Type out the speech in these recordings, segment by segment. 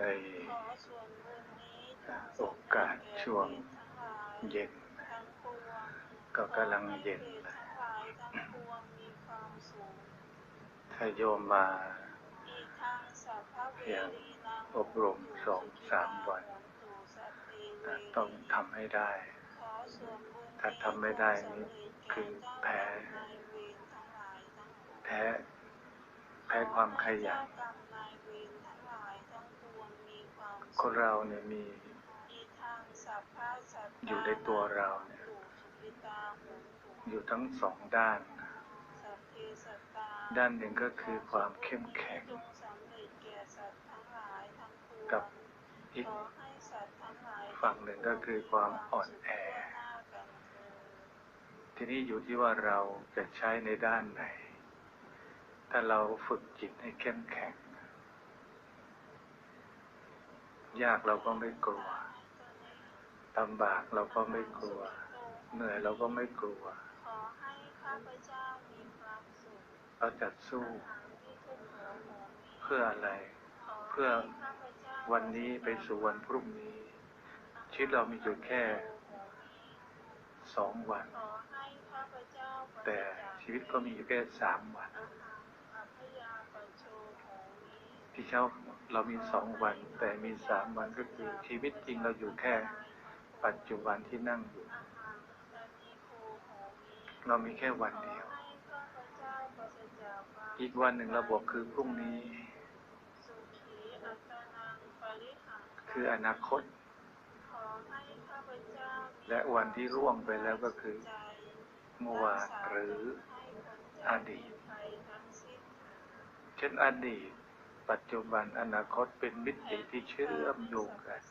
ในโอกาสช่วงเย็น ก็กำลังเย็น ถ้าโยมมาอย่างอบรมสองสามวัน ต้องทำให้ได้ ถ้าทำไม่ได้นี่คือแพ้ แพ้ แพ้ความขยัน คนเราเนี่ยมี อยู่ในตัวเราเนี่ยอยู่ทั้งสองด้าน ด้านหนึ่งก็คือความเข้มแข็ง กับอีกฝั่งหนึ่งก็คือความอ่อนแอ ทีนี้อยู่ที่ว่าเราจะใช้ในด้านไหน ถ้าเราฝึกจิตให้เข้มแข็ง ยากเราก็ไม่กลัวลำบากเราก็ไม่กลัว เหนื่อยเราก็ไม่กลัวเราจะสู้ เพื่ออะไร เพื่อวันนี้ไปสู่วันพรุ่งนี้ ชีวิตเรามีอยู่แค่สองวัน แต่ชีวิตก็มีอยู่แค่สามวัน อาหารอัพยาปัญโชโหมิ ที่เช้าเรามีสองวัน แต่มีสามวันก็คือชีวิตจริงเราอยู่แค่ปัจจุบันที่นั่งอยู่ เรามีแค่วันเดียว อีกวันหนึ่งเราบอกคือพรุ่งนี้ คืออนาคต และวันที่ร่วงไปแล้วก็คือเมื่อวานหรืออดีต เช่นอดีต ปัจจุบันอนาคตเป็นมิติที่เชื่อมโยงกัน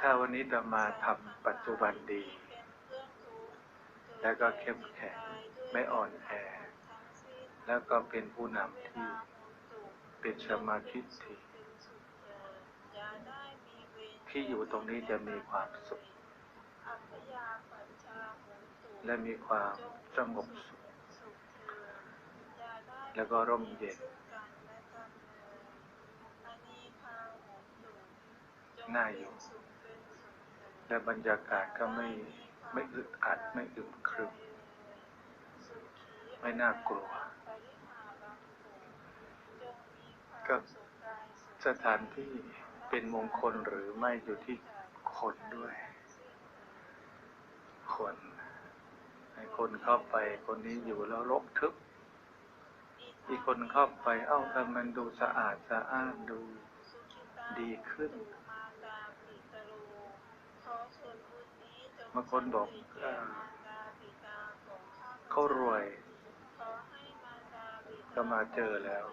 ถ้าวันนี้จะมาทำปัจจุบันดี แล้วก็เข้มแข็งไม่อ่อนแอ แล้วก็เป็นผู้นำที่เป็นสมาธิที่ที่อยู่ตรงนี้จะมีความสุข และมีความสงบสุข แล้วก็ร่มเย็นน่าอยู่ และบรรยากาศก็ไม่ไม่อึดอัดไม่อึมครึม ไม่น่ากลัว ก็สถานที่เป็นมงคลหรือไม่อยู่ที่คนด้วย คนให้คนเข้าไปคนนี้อยู่แล้วรกทึบ อีกคนเข้าไป เอ้าทำมันดูสะอาดสะอ้านดูดีขึ้นบางคนบอกเขารวยก็มาเจอแล้ว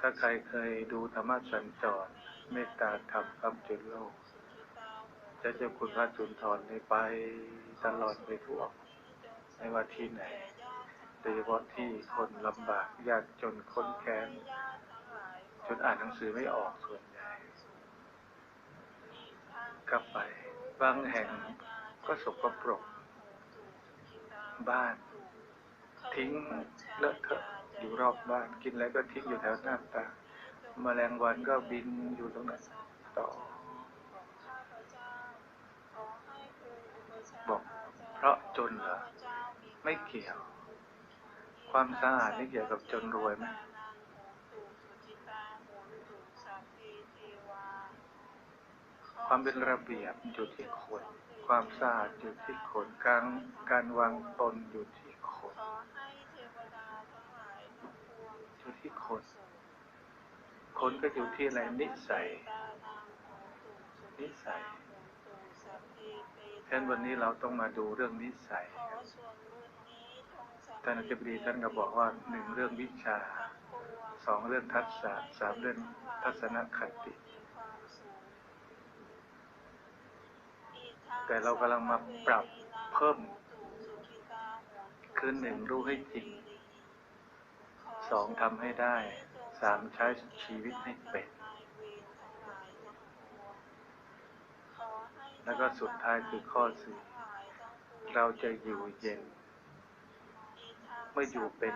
ถ้าใครเคยดูธรรมะสัญจรเมตตาธรรมคำจุนโลกจะเจ้าคุณพระจุนทรนี่ไปตลอดไปทั่วไม่ว่าที่ไหน โดยเฉพาะที่คนลำบากยากจนคนแค้นจนอ่านหนังสือไม่ออกส่วนใหญ่ก็ไป บางแห่งก็สกปรก บ้าน ทิ้งเลอะเทอะอยู่รอบบ้านกินอะไรก็ทิ้งอยู่แถวหน้าตางแมลงวันก็บินอยู่ตรงนั้นต่อ บอกเพราะจนเหรอไม่เกี่ยว ความสะอาดนี่เกี่ยวกับจนรวยไหมความเป็นระเบียบอยู่ที่คนความสะอาดอยู่ที่คนการการวางตนอยู่ที่คนอให้เทวดาทั้งหลายทั้งปวงอยู่ที่คนคนก็อยู่ที่อะไรนิสัย นิสัยฉะนั้นวันนี้เราต้องมาดูเรื่องนิสัย ท่านอธิบดีท่านก็บอกว่าหนึ่งเรื่องวิชาสองเรื่องทัศะสามเรื่องทัศนคติ แต่เรากำลังมาปรับเพิ่ม คือหนึ่งรู้ให้จริงสองทำให้ได้สามใช้ชีวิตให้เป็นแล้วก็สุดท้ายคือข้อสี่เราจะอยู่เย็น medyo open.